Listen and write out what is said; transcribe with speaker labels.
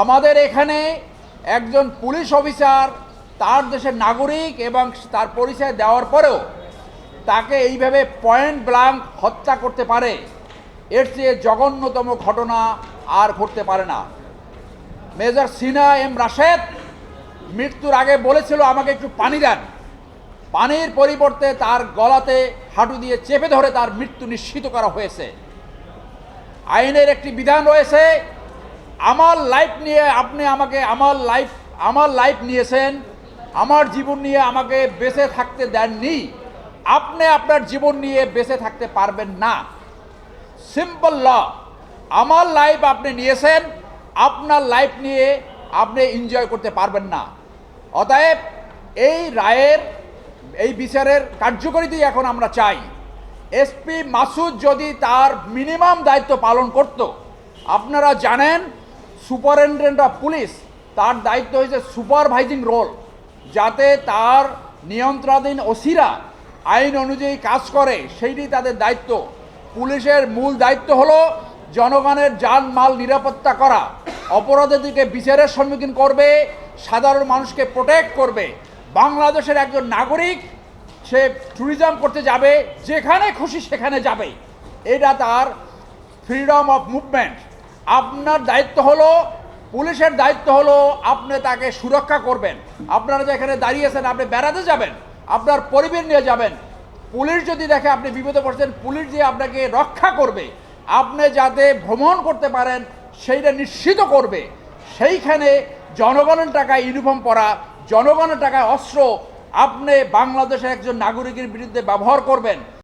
Speaker 1: আমাদের এখানে একজন পুলিশ অফিসার, তার দেশের নাগরিক এবং তার পরিচয় দেওয়ার পরেও তাকে এইভাবে পয়েন্ট ব্লাঙ্ক হত্যা করতে পারে, এর চেয়ে জঘন্যতম ঘটনা আর ঘটতে পারে না। মেজর সিনা এম রাশেদ মৃত্যুর আগে বলেছিল আমাকে একটু পানি দেন। পানির পরিবর্তে তার গলাতে হাঁটু দিয়ে চেপে ধরে তার মৃত্যু নিশ্চিত করা হয়েছে। আইনের একটি বিধান রয়েছে আমার লাইফ নিয়ে আপনি আমাকে আমার লাইফ আমার লাইফ নিয়েছেন, আমার জীবন নিয়ে আমাকে বেঁচে থাকতে দেননি, আপনি আপনার জীবন নিয়ে বেঁচে থাকতে পারবেন না। সিম্পল ল আমার লাইফ আপনি নিয়েছেন, আপনার লাইফ নিয়ে আপনি এনজয় করতে পারবেন না। অতএব এই রায়ের, এই বিচারের কার্যকরিতাই এখন আমরা চাই। এসপি মাসুদ যদি তার মিনিমাম দায়িত্ব পালন করত, আপনারা জানেন সুপারিনটেন্ডেন্ট অফ পুলিশ, তার দায়িত্ব হয়েছে সুপারভাইজিং রোল, যাতে তার নিয়ন্ত্রণাধীন ওসিরা আইন অনুযায়ী কাজ করে, সেইটি তাদের দায়িত্ব। পুলিশের মূল দায়িত্ব হলো জনগণের যান মাল নিরাপত্তা করা। অপরাধীদেরকে বিচারের সম্মুখীন করবে, সাধারণ মানুষকে প্রোটেক্ট করবে। বাংলাদেশের একজন নাগরিক, সে ট্যুরিজম করতে যাবে, যেখানে খুশি সেখানে যাবে। এটা তার ফ্রিডম অফ মুভমেন্ট আপনার দায়িত্ব হলো, পুলিশের দায়িত্ব হলো আপনি তাকে সুরক্ষা করবেন। আপনারা যেখানে দাঁড়িয়েছেন আপনি বেড়াতে যাবেন, আপনার পরিবার নিয়ে যাবেন। পুলিশ যদি দেখে আপনি বিপদে পড়ছেন, পুলিশ দিয়ে আপনাকে রক্ষা করবে, আপনি যাতে ভ্রমণ করতে পারেন, সেইটা নিশ্চিত করবে। সেইখানে জনগণের টাকায় ইউনিফর্ম পরা, জনগণের টাকায় অস্ত্র আপনি বাংলাদেশের একজন নাগরিকের বিরুদ্ধে ব্যবহার করবেন।